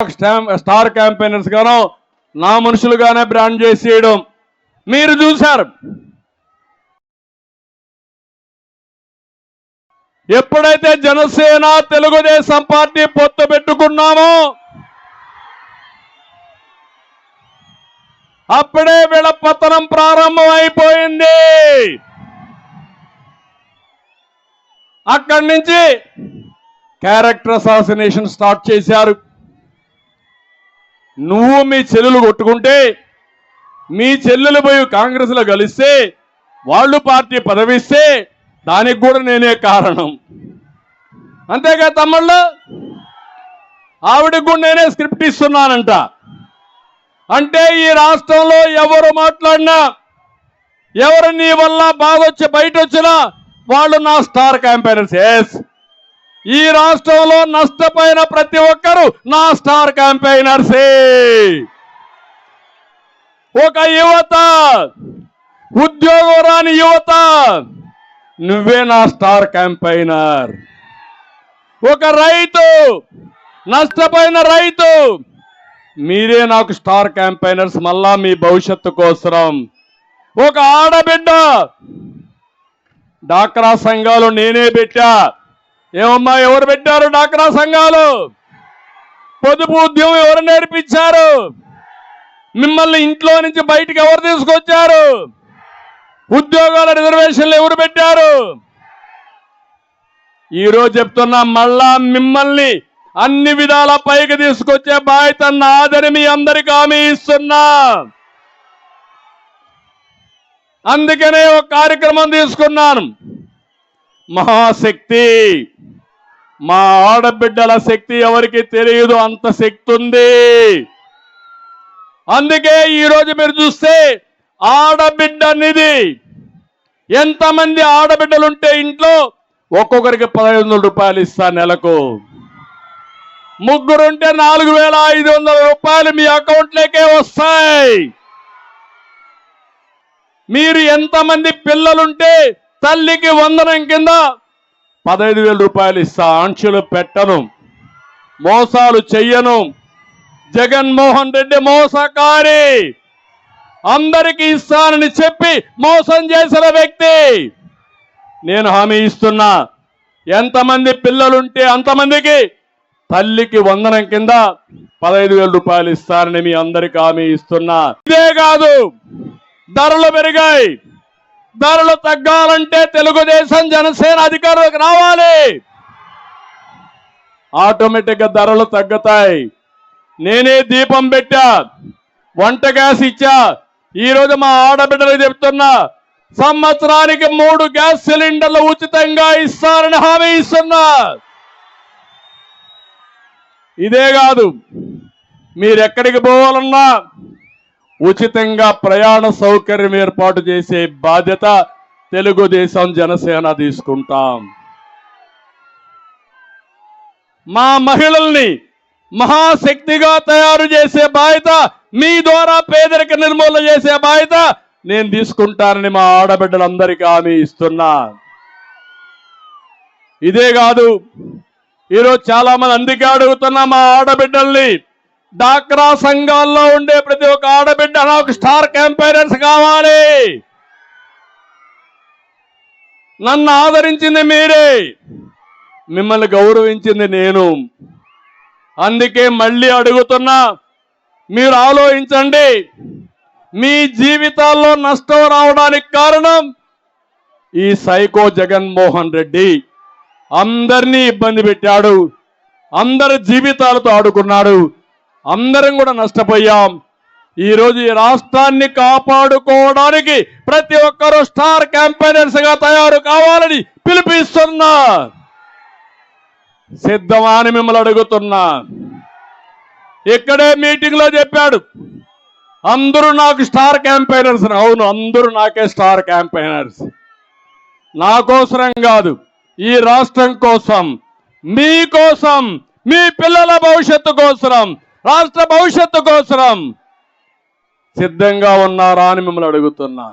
Star campaigners గాను నా మనుషులుగానే brand చేసేయడం మీరు చూశారు. ఎప్పుడైతే జనసేన తెలుగుదేశం పార్టీ పొత్తు పెట్టుకున్నామో అప్పుడే వీళ్ళ పతనం ప్రారంభం అయిపోయింది అక్కడి నుంచి క్యారెక్టర్ అసాసినేషన్ స్టార్ట్ చేశారు. నువ్వు మీ చెల్లెలు కొట్టుకుంటే మీ చెల్లెలు పోయి కాంగ్రెస్లో కలిస్తే వాళ్ళు పార్టీ పదవిస్తే దానికి కూడా నేనే కారణం. అంతేగా తమ్ముళ్ళు? ఆవిడకి కూడా నేనే స్క్రిప్ట్ ఇస్తున్నానంట. అంటే ఈ రాష్ట్రంలో ఎవరు మాట్లాడినా ఎవరు నీ వల్ల బాధ వచ్చి బయట వచ్చినా వాళ్ళు నా స్టార్ క్యాంపెయినర్స్. ఎస్ ఈ రాష్ట్రంలో నష్టపోయిన ప్రతి ఒక్కరు నా స్టార్ క్యాంపెయినర్సే. ఒక యువత ఉద్యోగం రాని యువత నువ్వే నా స్టార్ క్యాంపెయినర్. ఒక రైతు నష్టపోయిన రైతు మీరే నాకు స్టార్ క్యాంపెయినర్స్ మళ్ళా మీ భవిష్యత్తు కోసం ఒక ఆడబిడ్డ డాక్రా సంఘాలు నేనే పెట్టా. ఏమమ్మా ఎవరు పెట్టారు? డాక్రా సంఘాలు. పొదుపు ఉద్యమం ఎవరు నేర్పించారు? మిమ్మల్ని ఇంట్లో నుంచి బయటికి ఎవరు తీసుకొచ్చారు? ఉద్యోగాల రిజర్వేషన్లు ఎవరు పెట్టారు? ఈరోజు చెప్తున్నా మళ్ళా మిమ్మల్ని అన్ని విధాల పైకి తీసుకొచ్చే బాధ్యత నాదని మీ అందరికి హామీ ఇస్తున్నా. అందుకనే ఒక కార్యక్రమం తీసుకున్నాను. మహాశక్తి. మా ఆడబిడ్డల శక్తి ఎవరికి తెలియదు అంత శక్తి ఉంది అందుకే ఈరోజు మీరు చూస్తే ఆడబిడ్డ నిధి. ఎంతమంది ఆడబిడ్డలుంటే ఇంట్లో ఒక్కొక్కరికి పదహైదు వందల రూపాయలు ఇస్తా నెలకు. ముగ్గురుంటే నాలుగు వేల ఐదు వందల రూపాయలు మీ అకౌంట్లోకే వస్తాయి. మీరు ఎంతమంది పిల్లలుంటే తల్లికి వందనం కింద పదహైదు వేల రూపాయలు ఇస్తా ఆంక్షలు పెట్టను మోసాలు చెయ్యను. జగన్మోహన్ రెడ్డి మోసకారి. అందరికి ఇస్తానని చెప్పి మోసం చేసిన వ్యక్తి. నేను హామీ ఇస్తున్నా ఎంతమంది పిల్లలుంటే అంతమందికి తల్లికి వందనం కింద పదహైదు వేల రూపాయలు ఇస్తానని మీ అందరికి హామీ ఇస్తున్నా. ఇదే కాదు ధరలు పెరిగాయి. ధరలు తగ్గాలంటే తెలుగుదేశం జనసేన అధికారులకు రావాలి. ఆటోమేటిక్గా ధరలు తగ్గుతాయి. నేనే దీపం పెట్టా వంట గ్యాస్ ఇచ్చా ఈ రోజు మా ఆడబిడ్డలకు చెప్తున్నా సంవత్సరానికి మూడు గ్యాస్ సిలిండర్లు ఉచితంగా ఇస్తారని హామీ ఇస్తున్నా. ఇదే కాదు మీరెక్కడికి పోవాలన్నా ఉచితంగా ప్రయాణ సౌకర్యం ఏర్పాటు చేసే బాధ్యత తెలుగుదేశం జనసేన తీసుకుంటాం. మా మహిళల్ని మహాశక్తిగా తయారు చేసే బాధ్యత మీ ద్వారా పేదరిక నిర్మూలన చేసే బాధ్యత నేను తీసుకుంటానని మా ఆడబిడ్డలందరికీ హామీ ఇస్తున్నా. ఇదే కాదు ఈరోజు చాలా మంది అందుకే అడుగుతున్నా మా ఆడబిడ్డల్ని డాక్రా సంఘాల్లో ఉండే ప్రతి ఒక్క ఆడబిడ్డ నాకు స్టార్ క్యాంపైనర్స్ కావాలి. నన్ను ఆదరించింది మీరే. మిమ్మల్ని గౌరవించింది నేను. అందుకే మళ్ళీ అడుగుతున్నా మీరు ఆలోచించండి. మీ జీవితాల్లో నష్టం రావడానికి కారణం ఈ సైకో జగన్మోహన్ రెడ్డి. అందరినీ ఇబ్బంది పెట్టాడు. అందరి జీవితాలతో ఆడుకున్నాడు. అందరం కూడా నష్టపోయాం. ఈరోజు ఈ రాష్ట్రాన్ని కాపాడుకోవడానికి ప్రతి ఒక్కరూ స్టార్ క్యాంపెయినర్స్గా తయారు కావాలని పిలిపిస్తున్నా. సిద్ధమాని మిమ్మల్ని అడుగుతున్నా. ఇక్కడే మీటింగ్లో చెప్పాడు. అందరూ నాకు స్టార్ క్యాంపెయినర్స్ అవును అందరూ నాకే స్టార్ క్యాంపెయినర్స్. నా కోసరం కాదు ఈ రాష్ట్రం కోసం మీ కోసం మీ పిల్లల భవిష్యత్తు కోసరం. రాష్ట్ర భవిష్యత్తు కోసరం సిద్ధంగా ఉన్నారా అని మిమ్మల్ని అడుగుతున్నా.